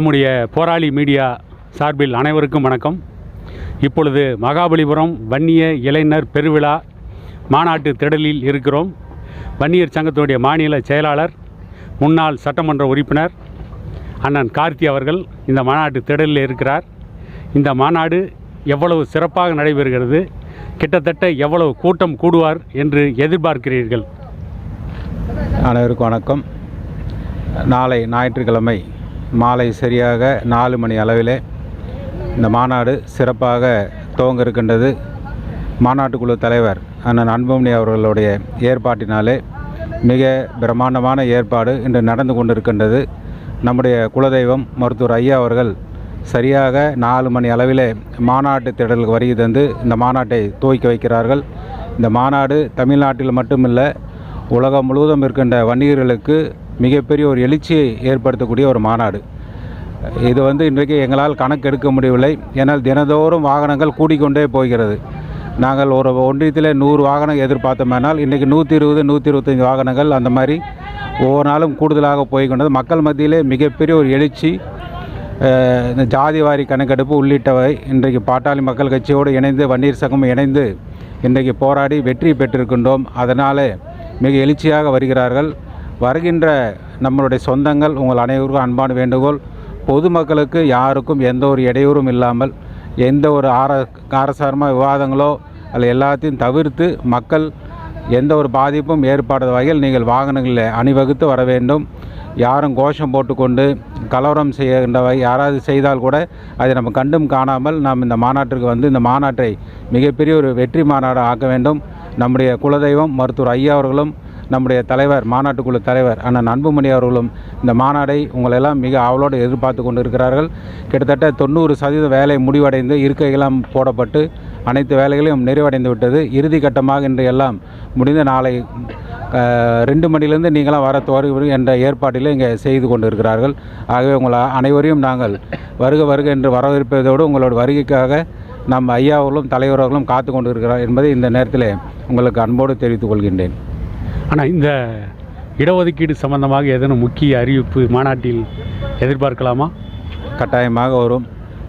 நம்முடைய போராளி மீடியா சார்பில் அனைவருக்கும் வணக்கம். இப்பொழுது மகாபலிபுரம் வன்னிய இளைஞர் பெருவிழா மாநாட்டு திடலில் இருக்கிறோம். வன்னியர் சங்கத்தினுடைய மாநில செயலாளர் முன்னாள் சட்டமன்ற உறுப்பினர் அண்ணன் கார்த்தி அவர்கள் இந்த மாநாட்டு திடலில் இருக்கிறார். இந்த மாநாடு எவ்வளவு சிறப்பாக நடைபெறுகிறது கிட்டத்தட்ட எவ்வளவு கூட்டம் கூடுவார் என்று எதிர்பார்க்கிறீர்கள்? அனைவருக்கும் வணக்கம். நாளை ஞாயிற்றுக்கிழமை மாலை சரியாக நாலு மணி அளவிலே இந்த மாநாடு சிறப்பாக துவங்க இருக்கின்றது மாநாட்டுக்குழு தலைவர் அண்ணன் அன்புமணி அவர்களுடைய ஏற்பாட்டினாலே மிக பிரம்மாண்டமான ஏற்பாடு இன்று நடந்து கொண்டிருக்கின்றது. நம்முடைய குலதெய்வம் மருத்துவர் ஐயா அவர்கள் சரியாக நாலு மணி அளவிலே மாநாட்டு திடலுக்கு வருகை தந்து இந்த மாநாட்டை துவக்கி வைக்கிறார்கள். இந்த மாநாடு தமிழ்நாட்டில் மட்டுமில்லை உலகம் முழுவதும் இருக்கின்ற வணிகர்களுக்கு மிகப்பெரிய ஒரு எழுச்சியை ஏற்படுத்தக்கூடிய ஒரு மாநாடு. இது வந்து இன்றைக்கு எங்களால் கணக்கெடுக்க முடியவில்லை. ஏன்னால் தினந்தோறும் வாகனங்கள் கூடிக்கொண்டே போகிறது. நாங்கள் ஒரு ஒன்றியத்தில் நூறு வாகனம் எதிர்பார்த்தோம்னால் இன்றைக்கி நூற்றி இருபது நூற்றி இருபத்தஞ்சி வாகனங்கள் அந்த மாதிரி ஒவ்வொரு நாளும் கூடுதலாக போய்கொண்டது. மக்கள் மத்தியிலே மிகப்பெரிய ஒரு எழுச்சி இந்த இந்த ஜாதிவாரி கணக்கெடுப்பு உள்ளிட்டவை இன்றைக்கு பாட்டாளி மக்கள் கட்சியோடு இணைந்து வன்னீர் சங்கம் இணைந்து இன்றைக்கு போராடி வெற்றி பெற்றிருக்கின்றோம். அதனால் மிக எழுச்சியாக வருகிறார்கள். வருகின்ற நம்மளுடைய சொந்தங்கள் உங்கள் அனைவருக்கும் அன்பான வேண்டுகோள். பொதுமக்களுக்கு யாருக்கும் எந்த ஒரு இடையூறும் இல்லாமல் எந்த ஒரு ஆர காரசாரமாக விவாதங்களோ அல்ல எல்லாத்தையும் தவிர்த்து மக்கள் எந்த ஒரு பாதிப்பும் ஏற்படாத வகையில் நீங்கள் வாகனங்களில் அணிவகுத்து வர வேண்டும். யாரும் கோஷம் போட்டுக்கொண்டு கலவரம் செய்கின்றவை யாராவது செய்தால் கூட அதை நம்ம கண்டும் காணாமல் நாம் இந்த மாநாட்டிற்கு வந்து இந்த மாநாட்டை மிகப்பெரிய ஒரு வெற்றி மாநாடாக ஆக்க வேண்டும். நம்முடைய குலதெய்வம் மருத்துவர் ஐயா அவர்களும் நம்முடைய தலைவர் மாநாட்டுக்குழு தலைவர் அண்ணன் அன்புமணி அவர்களும் இந்த மாநாடை உங்களெல்லாம் மிக ஆவலோடு எதிர்பார்த்து கொண்டு இருக்கிறார்கள் கிட்டத்தட்ட தொண்ணூறு சதவீத வேலை முடிவடைந்து இருக்கையெல்லாம் போடப்பட்டு அனைத்து வேலைகளையும் நிறைவடைந்து விட்டது. இறுதி கட்டமாக இன்று எல்லாம் முடிந்த நாளை ரெண்டு மணிலேருந்து நீங்களாம் வர துவரி என்ற ஏற்பாட்டில் இங்கே செய்து கொண்டு இருக்கிறார்கள் ஆகவே உங்களை அனைவரையும் நாங்கள் வருக வருக என்று வரவேற்பதோடு உங்களோட வருகைக்காக நம் ஐயாவர்களும் தலைவர்களும் காத்து கொண்டு இருக்கிறார் என்பதை இந்த நேரத்தில் உங்களுக்கு அன்போடு தெரிவித்துக் கொள்கின்றேன். ஆனால் இந்த இடஒதுக்கீடு சம்பந்தமாக ஏதேனும் முக்கிய அறிவிப்பு மாநாட்டில் எதிர்பார்க்கலாமா? கட்டாயமாக வரும்.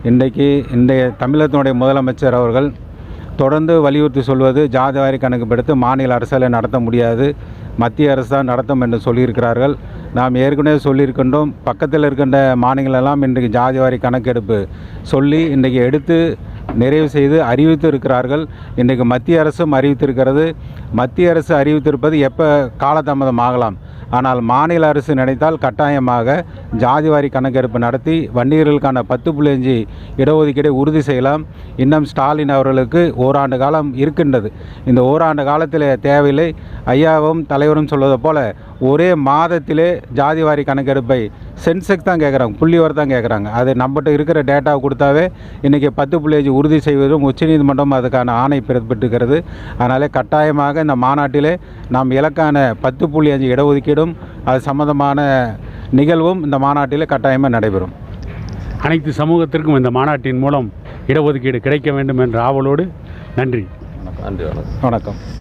இன்றைக்கு இன்றைய தமிழகத்தினுடைய முதலமைச்சர் அவர்கள் தொடர்ந்து வலியுறுத்தி சொல்வது ஜாதிவாரி கணக்குப்படுத்து மாநில அரசால் நடத்த முடியாது மத்திய அரசு தான் நடத்தும் என்று சொல்லியிருக்கிறார்கள். நாம் ஏற்கனவே சொல்லியிருக்கின்றோம் பக்கத்தில் இருக்கின்ற மாநிலங்களெல்லாம் இன்றைக்கு ஜாதிவாரி கணக்கெடுப்பு சொல்லி இன்றைக்கு எடுத்து நிறைவு செய்து அறிவித்து இருக்கிறார்கள் இன்றைக்கு மத்திய அரசும் அறிவித்திருக்கிறது. மத்திய அரசு அறிவித்திருப்பது எப்போ காலதாமதம் ஆகலாம். ஆனால் மாநில அரசு நினைத்தால் கட்டாயமாக ஜாதிவாரி கணக்கெடுப்பு நடத்தி வன்னியர்களுக்கான பத்து புள்ளி அஞ்சு இடஒதுக்கீடை உறுதி செய்யலாம். இன்னும் ஸ்டாலின் அவர்களுக்கு ஓராண்டு காலம் இருக்கின்றது. இந்த ஓராண்டு காலத்தில் தேவையில்லை. ஐயாவும் தலைவரும் சொல்வது போல ஒரே மாதத்திலே ஜாதிவாரி கணக்கெடுப்பை சென்செக் தான் கேட்குறாங்க புள்ளிவர் தான் கேட்குறாங்க அது நம்மகிட்ட இருக்கிற டேட்டாவை கொடுத்தாவே இன்றைக்கி பத்து புள்ளி அஞ்சு உறுதி செய்வதும் உச்சநீதிமன்றம் அதுக்கான ஆணை பிறப்பிட்டிருக்கிறது அதனாலே கட்டாயமாக இந்த மாநாட்டிலே நாம் இலக்கான பத்து புள்ளி அஞ்சு இடஒதுக்கீடும் அது சம்பந்தமான நிகழ்வும் இந்த மாநாட்டிலே கட்டாயமாக நடைபெறும். அனைத்து சமூகத்திற்கும் இந்த மாநாட்டின் மூலம் இடஒதுக்கீடு கிடைக்க வேண்டும் என்ற ஆவலோடு நன்றி. வணக்கம்.